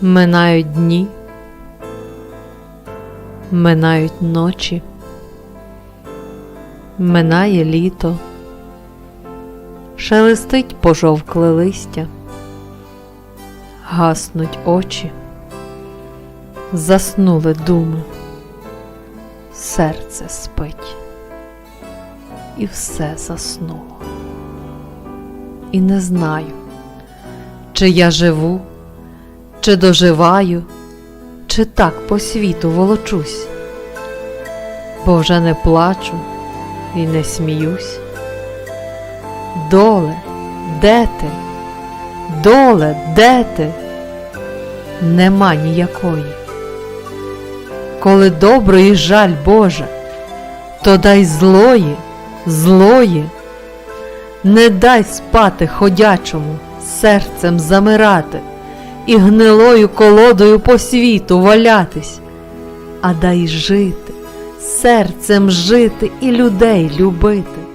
Минають дні, минають ночі, минає літо, шелестить пожовкле листя, гаснуть очі, заснули думи, серце спить, і все заснуло. І не знаю, чи я живу, чи доживаю, чи так по світу волочусь, бо вже не плачу і не сміюсь. Доле, де ти? Доле, де ти? Нема ніякої. Коли доброї жаль Боже, то дай злої, злої, не дай спати ходячому, серцем замирати і гнилою колодою по світу валятись, а дай жити, серцем жити і людей любити.